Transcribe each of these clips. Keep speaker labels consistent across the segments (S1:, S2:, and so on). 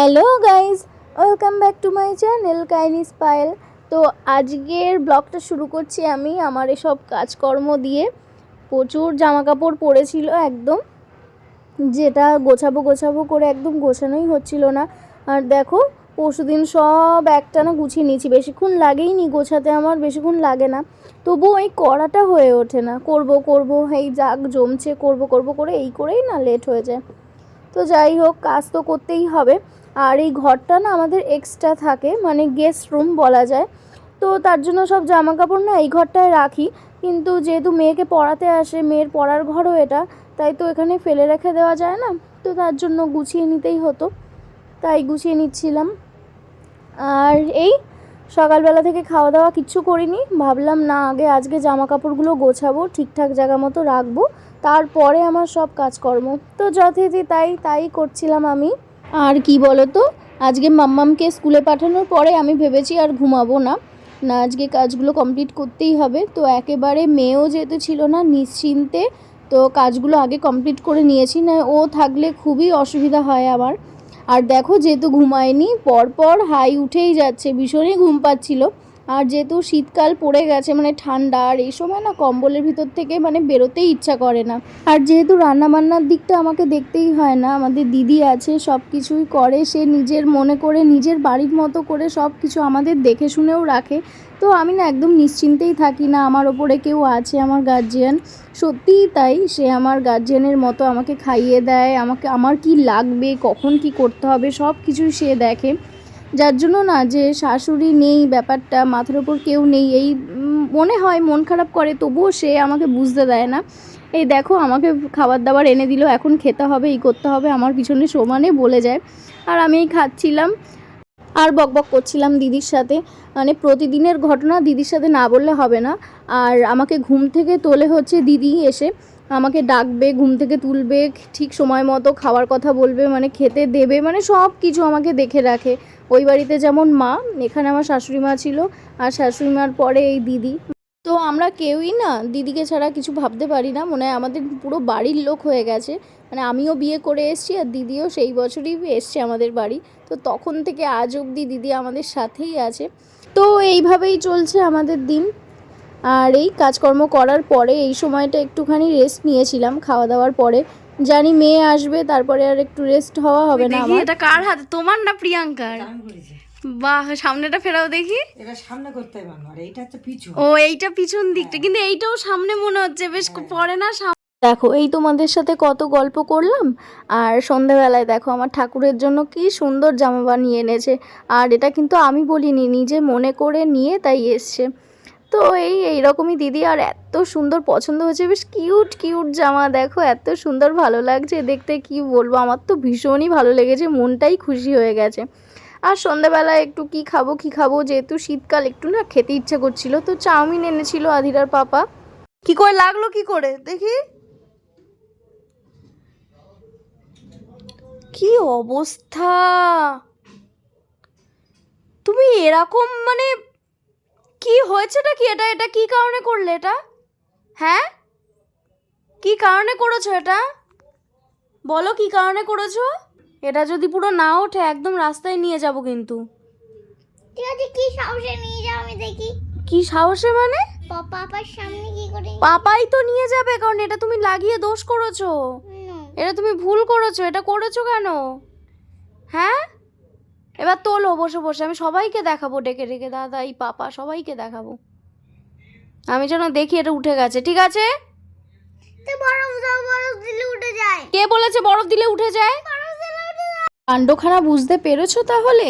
S1: Hello guys welcome back to my channel কাইনি স্পাইল। তো আজকের ব্লগটা শুরু করছি আমি আমার এসব কাজকর্ম দিয়ে। প্রচুর জামা কাপড় পরেছিল একদম, যেটা গোছাবো গোছাবো করে একদম গোছানোই হচ্ছিল না। আর দেখো, পরশুদিন সব একটানা গুছিয়ে নিয়েছি, বেশিক্ষণ লাগেই নি গোছাতে আমার, বেশিক্ষণ লাগে না। তবু ওই করাটা হয়ে ওঠে না, করব করব, এই যাক জমছে, করব করব করে এই করেই না লেট হয়ে যায়। তো যাই হোক, কাজ তো করতেই হবে। আর এই ঘরটা না আমাদের এক্সট্রা থাকে মানে গেস্ট রুম বলা যায়। তো তার জন্য সব জামা কাপড় না এই ঘরটায় রাখি। কিন্তু যেহেতু মেয়েকে পড়াতে আসে, মেয়ের পড়ার ঘরও এটা, তাই তো এখানে ফেলে রেখে দেওয়া যায় না। তো তার জন্য গুছিয়ে নিতেই হতো, তাই গুছিয়ে নিচ্ছিলাম। আর এই সকালবেলা থেকে খাওয়া দাওয়া কিচ্ছু করিনি। ভাবলাম না, আগে আজকে জামা কাপড়গুলো গোছাবো, ঠিকঠাক জায়গা মতো রাখব। তারপরে আমার সব কাজকর্ম। তো যথারীতি তাই তাই করছিলাম আমি। আর কি বলো তো আজকে মাম্মামকে স্কুলে পাঠানোর পরে আমি ভেবেছি আর ঘুমাবো না। না, আজকে কাজগুলো কমপ্লিট করতেই হবে। তো একেবারে মেয়েও যেতে ছিল না, নিশ্চিন্তে তো কাজগুলো আগে কমপ্লিট করে নিয়েছি। না, ও থাকলে খুবই অসুবিধা হয় আমার। আর দেখো, যেহেতু ঘুমায়নি, পরপর হাই উঠেই যাচ্ছে, ভীষণই ঘুম পাচ্ছিল। আর যেহেতু শীতকাল পড়ে গেছে মানে ঠান্ডা, আর এই সময় না কম্বলের ভিতর থেকে মানে বেরোতেই ইচ্ছা করে না। আর যেহেতু রান্নাবান্নার দিকটা আমাকে দেখতেই হয় না, আমাদের দিদি আছে, সব কিছুই করে, সে নিজের মনে করে, নিজের বাড়ির মতো করে সব কিছু আমাদের দেখে শুনেও রাখে। তো আমি না একদম নিশ্চিন্তেই থাকি না, আমার ওপরে কেউ আছে, আমার গার্জিয়ান সত্যিই তাই, সে আমার গার্জিয়ানের মতো আমাকে খাইয়ে দেয়, আমাকে, আমার কি লাগবে, কখন কি করতে হবে, সব কিছুই সে দেখে। যার জন্য না যে শাশুড়ি নেই, ব্যাপারটা মাথার ওপর কেউ নেই, এই মনে হয় মন খারাপ করে, তবুও সে আমাকে বুঝতে দেয় না। এই দেখো, আমাকে খাবার দাবার এনে দিল, এখন খেতে হবে, এই করতে হবে, আমার পিছনে সমানে বলে যায়। আর আমি এই খাচ্ছিলাম, আর বকবক করছিলাম দিদির সাথে। মানে প্রতিদিনের ঘটনা দিদির সাথে না বললে হবে না। আর আমাকে ঘুম থেকে তোলে হচ্ছে দিদি এসে। আমাকে ডাকবে, ঘুম থেকে তুলবে, ঠিক সময় মতো খাওয়ার কথা বলবে মানে খেতে দেবে মানে সব কিছু আমাকে দেখে রাখে। ওই বাড়িতে যেমন মা, এখানে আমার শাশুড়ি মা ছিল আর শাশুড়ি মার পরে এই দিদি। তো আমরা কেউই না দিদিকে ছাড়া কিছু ভাবতে পারি না, মনে হয় আমাদের পুরো বাড়ির লোক হয়ে গেছে। মানে আমিও বিয়ে করে এসছি আর দিদিও সেই বছরই এসছে আমাদের বাড়ি। তো তখন থেকে আজ অবধি দিদি আমাদের সাথেই আছে। তো এইভাবেই চলছে আমাদের দিন। আর এই কাজকর্ম করার পরে এই সময়টা একটুখানি রেস্ট নিয়েছিলাম, খাওয়া দাওয়ার পরে। জানি মেয়ে আসবে তারপরে আর একটু রেস্ট হওয়া হবে না
S2: দেখি
S1: আমার।
S2: এটা কার হাতে? তোমার না প্রিয়াঙ্কার?
S3: আমি করেছি।
S2: বাহ সামনেটা ফেরাও দেখি।
S3: এটা সামনে করতে হবে আমার এইটা হচ্ছে পিছু
S2: ও এইটা পিছন দিকটা কিন্তু এইটাও সামনে মনে হচ্ছে বেশ পরে না সাম-
S1: দেখো এই তোমাদের সাথে কত গল্প করলাম আর সন্ধেবেলায় দেখো আমার ঠাকুরের জন্য কি সুন্দর জামা বানিয়ে এনেছে আর এটা কিন্তু আমি বলিনি নিজে মনে করে নিয়ে তাই এসছে। তো এই এইরকমই দিদি আর এত সুন্দর পছন্দ হয়েছে। বেশ কিউট কিউট জামা, দেখো, এত সুন্দর ভালো লাগছে দেখতে, কি বলব? আমার তো ভীষণই ভালো লেগেছে, মনটাই খুশি হয়ে গেছে। আর সন্ধেবেলায় একটু কি খাব কি খাব? যেহেতু শীতকাল, একটু না খেতে ইচ্ছে করছিল, তো চাউমিন এনেছিল আধিরার পাপা।
S2: কি করে লাগল, কি করে? দেখি। কি অবস্থা? তুমি এরকম মানে কি হয়েছেটা কি? এটা এটা কি কারণে করলে এটা? হ্যাঁ? কি কারণে করেছ এটা? বলো কি কারণে করেছ? এটা যদি পুরো না ওঠে একদম রাস্তায় নিয়ে যাব কিন্তু।
S4: ঠিক আছে কি সাহসে নিয়ে যাও আমি দেখি।
S2: কি সাহসে মানে?
S4: পাপার সামনে কি করে?
S2: পাপাই তো নিয়ে যাবে কারণ এটা তুমি লাগিয়ে দোষ করেছ। এটা তুমি ভুল করেছ এটা করেছ কেন? হ্যাঁ? এবার তোলো বসে বসে। আমি সবাইকে দেখাবো ডেকে ডেকে দাদা এই পাপা সবাইকে দেখাবো। আমি যেন দেখি এটা উঠে গেছে ঠিক আছে?
S4: বরফ দাও বরফ দিলে উঠে যায়।
S2: কে বলেছে বরফ দিলে উঠে যায়?
S1: কাণ্ডখানা বুঝতে পেরেছ তাহলে?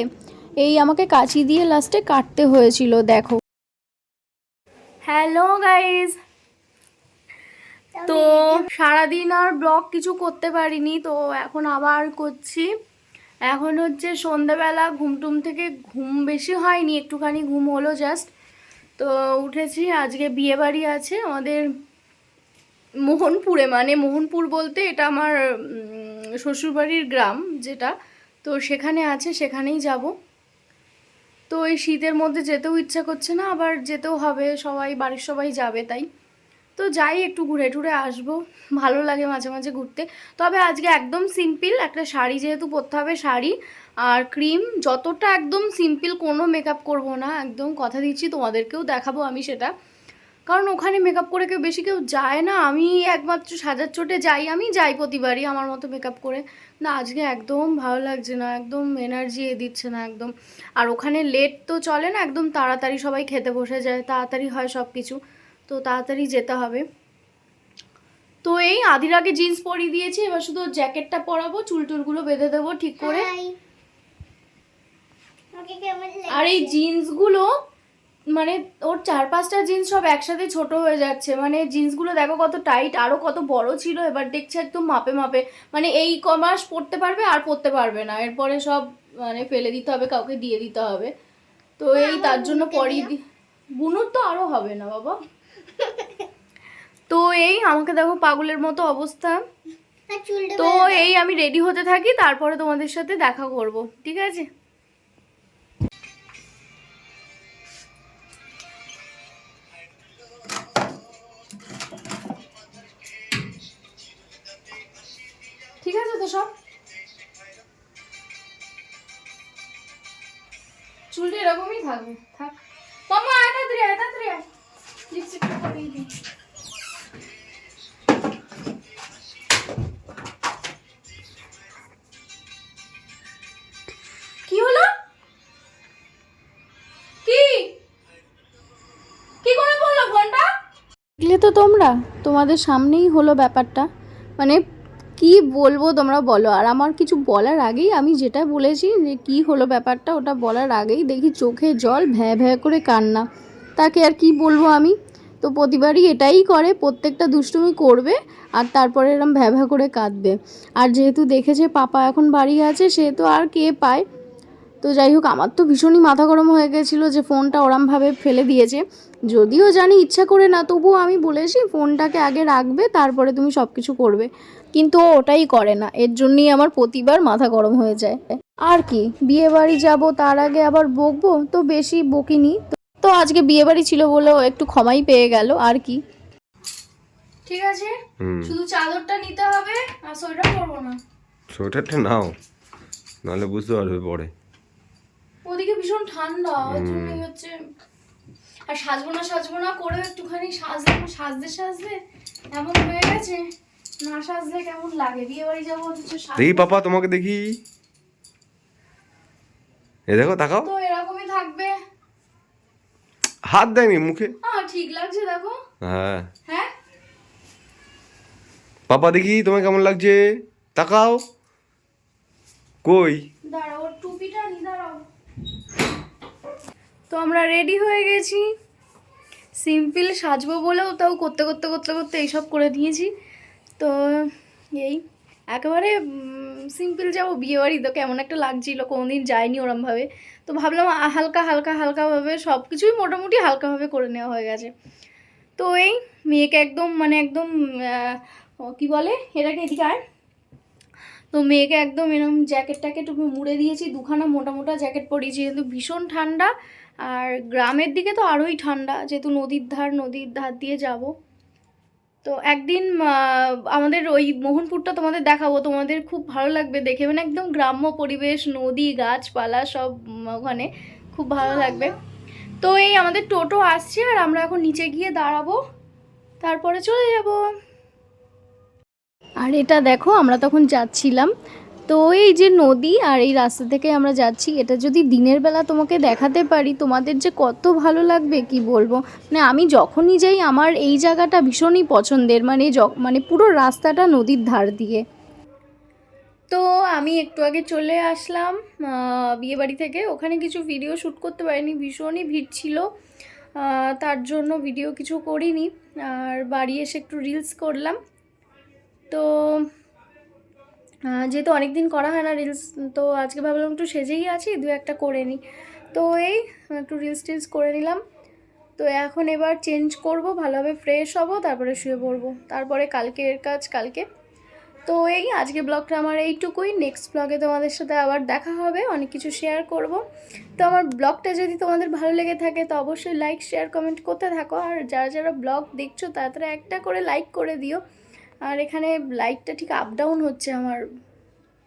S1: এই আমাকে কাঁচি দিয়ে লাস্টে কাটতে হয়েছিল দেখো।
S2: হ্যালো গাইজ তো সারাদিন আর ব্লগ কিছু করতে পারিনি তো এখন আবার করছি। এখন হচ্ছে সন্ধ্যাবেলা ঘুম টুম থেকে ঘুম বেশি হয়নি, একটুখানি ঘুম হলো জাস্ট তো উঠেছি, আজকে বিয়ে বাড়ি আছে, আমাদের মোহনপুরে মানে মোহনপুর বলতে এটা আমার শ্বশুরবাড়ির গ্রাম যেটা। তো সেখানে আছে, সেখানেই যাব। তো এই শীতের মধ্যে যেতেও ইচ্ছা করছে না, আবার যেতেও হবে, সবাই, বাড়ির সবাই যাবে তাই। তো
S1: যাই, একটু ঘুরে টুরে আসব। ভালো লাগে মাঝে মাঝে ঘুরতে। তবে আজকে একদম সিম্পল একটা শাড়ি যেহেতু পরতে হবে, শাড়ি আর ক্রিম যতটা একদম সিম্পল কোনো মেকআপ করব না, একদম কথা দিচ্ছি, তোমাদেরকেও দেখাবো আমি সেটা। কারণ ওখানে মেকআপ করে কেউ বেশি কেউ যায় না। আমি একমাত্র সাজার চোটে যাই, আমি যাই প্রতিবারই আমার মতো মেকআপ করে। না, আজকে একদম ভালো লাগছে না, একদম এনার্জি এ দিচ্ছে না একদম। আর ওখানে লেট তো চলে না, একদম তাড়াতাড়ি সবাই খেতে বসে যায়, তাড়াতাড়ি হয় সব কিছু তো তাড়াতাড়ি যেতে হবে। তো এই আদির আগে জিন্স পরিয়ে দিয়েছি এবার শুধু জ্যাকেটটা পরাবো চুল টুলগুলো বেঁধে দেবো ঠিক করে। আর এই জিন্সগুলো মানে ওর চার পাঁচটা জিন্স সব একসাথে ছোট হয়ে যাচ্ছে। মানে জিন্সগুলো দেখো কত টাইট আরও কত বড় ছিল এবার দেখছে একদম মাপে মাপে। মানে এই কমাস পড়তে পারবে আর পড়তে পারবে না। এরপরে সব মানে ফেলে দিতে হবে কাউকে দিয়ে দিতে হবে। তো এই তার জন্য পরিয়ে দি বুনুর তো আরও হবে না বাবা। তো এই আমাকে দেখো পাগলের মতো অবস্থা। তো এই আমি রেডি হতে থাকি তারপরে তোমাদের সাথে দেখা করব ঠিক আছে? ঠিক আছে তো সব? চুলটা এরকমই থাকবে থাক।
S5: তোমরা? তোমাদের সামনেই হলো ব্যাপারটা। মানে কি বলব তোমরা বলো। আর আমার কিছু বলার আগেই আমি যেটা বলেছি যে কি হলো ব্যাপারটা, ওটা বলার আগেই দেখি চোখে জল ভ্যা ভ্যা করে কান্না। তাকে আর কি বলব আমি? তো প্রতিবারই এটাই করে, প্রত্যেকটা দুষ্টুমি করবে আর তারপরে এরম ভ্যা ভ্যা করে কাঁদবে। আর যেহেতু দেখেছে পাপা এখন বাড়ি আছে, সে তো আর কে পায়? তো যাই হোক আমার তো ভীষণই মাথা গরম হয়ে গেছিল যে ফোনটা ওরমভাবে ফেলে দিয়েছে। যদিও জানি ইচ্ছা করে না তবুও আমি বলেছি ফোনটাকে আগে রাখবে তারপরে তুমি সব কিছু করবে। কিন্তু ও ওটাই করে না এর জন্যই আমার প্রতিবার মাথা গরম হয়ে যায়। আর কি বিয়ে বাড়ি যাব তার আগে আবার বকবো তো বেশি বকিনি। তো আজকে বিয়ে বাড়ি ছিল বলেও একটু ক্ষমাই পেয়ে গেল আর কি।
S1: ঠিক আছে? শুধু চাদরটা নিতে হবে আর সোয়েটার পরবো না।
S6: সোয়েটারটা নাও নাহলে বুঝতে পারবে পরে।
S1: ওদিকে ভীষণ ঠান্ডা ওর জন্যই হচ্ছে আর সাজবো না সাজবো না করে একটুখানি সাজলে সাজতে সাজতে এমন হয়ে গেছে? না সাজলে কেমন লাগে? বিয়ে বাড়ি যাব অথচ
S6: দেখি পাপা তোমাকে দেখি। এ দেখো তাকাও।
S1: তো এরকমই থাকবে?
S6: হাত দেয়নি মুখে।
S1: আহ ঠিক লাগছে দেখো।
S6: হ্যাঁ।
S1: হ্যাঁ?
S6: পাপা দেখি তোমায় কেমন লাগছে। তাকাও। কই?
S1: দাঁড়াও টুপিটা নি তো আমরা রেডি হয়ে গেছি। সিম্পল সাজবো বলেও তাও করতে করতে করতে করতে এইসব করে দিয়েছি। তো এই, একেবারে সিম্পল যাব বিয়েবাড়ি তো কেমন একটা লাগছিল, কোনোদিন যায়নি ওরমভাবে। তো ভাবলাম হালকা হালকা, হালকাভাবে সব কিছুই মোটামুটি হালকাভাবে করে নেওয়া হয়ে গেছে। তো এই, মেয়েকে একদম মানে একদম কি বলে? এটাকে এদিকে আয় তো মেয়েকে একদম এরকম জ্যাকেট ট্যাকেট মুড়ে দিয়েছি, দুখানা মোটা মোটা জ্যাকেট পরিয়েছি কিন্তু ভীষণ ঠান্ডা। আর গ্রামের দিকে তো আরোই ঠান্ডা, যেহেতু নদীর ধার নদীর ধার দিয়ে যাব। তো একদিন আমাদের ওই মোহনপুরটা তোমাদের দেখাবো, তোমাদের খুব ভালো লাগবে দেখে। মানে একদম গ্রাম্য পরিবেশ, নদী, গাছপালা সব ওখানে খুব ভালো লাগবে। তো এই আমাদের টোটো আসছে আর আমরা এখন নিচে গিয়ে দাঁড়াবো। তারপরে চলে যাব।
S5: আর এটা দেখো, আমরা তখন যাচ্ছিলাম। তো এই যে নদী আর এই রাস্তা থেকে আমরা যাচ্ছি, এটা যদি দিনের বেলা তোমাকে দেখাতে পারি, তোমাদের যে কত ভালো লাগবে, কি বলব? মানে আমি যখনই যাই, আমার এই জায়গাটা ভীষণই পছন্দের মানে মানে পুরো রাস্তাটা নদীর ধার দিয়ে।
S1: তো আমি একটু আগে চলে আসলাম বিয়ে বাড়ি থেকে। ওখানে কিছু ভিডিও শ্যুট করতে পারিনি, ভীষণই ভিড় ছিল। তার জন্য ভিডিও কিছু করিনি। আর বাড়ি এসে একটু রিলস করলাম। তো যেহেতু অনেক দিন করা হয় না রিলস তো আজকে ভাবলাম একটু সেজেই আছি, দু একটা করে নিই। তো এই, একটু রিলস টিলস করে নিলাম। তো এখন এবার চেঞ্জ করব, ভালোভাবে ফ্রেশ হব, তারপরে শুয়ে পড়ব। তারপরে কালকের কাজ, কালকে। তো এই আজকে ব্লগটা আমার এইটুকুই। নেক্সট ব্লগে তোমাদের সাথে আবার দেখা হবে, অনেক কিছু শেয়ার করব। তো আমার ব্লগটা যদি তোমাদের ভালো লেগে থাকে, তো অবশ্যই লাইক শেয়ার কমেন্ট করতে থাকো। আর যারা যারা ব্লগ দেখছ, তারা একটা করে লাইক করে দিও। আর এখানে লাইটটা ঠিক আপ ডাউন হচ্ছে আমার,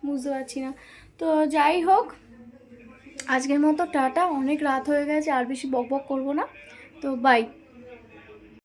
S1: বুঝতে পারছি না। তো যাই হোক, আজকের মতো টাটা, অনেক রাত হয়ে গেছে, আর বেশি বক বক করব না। তো বাই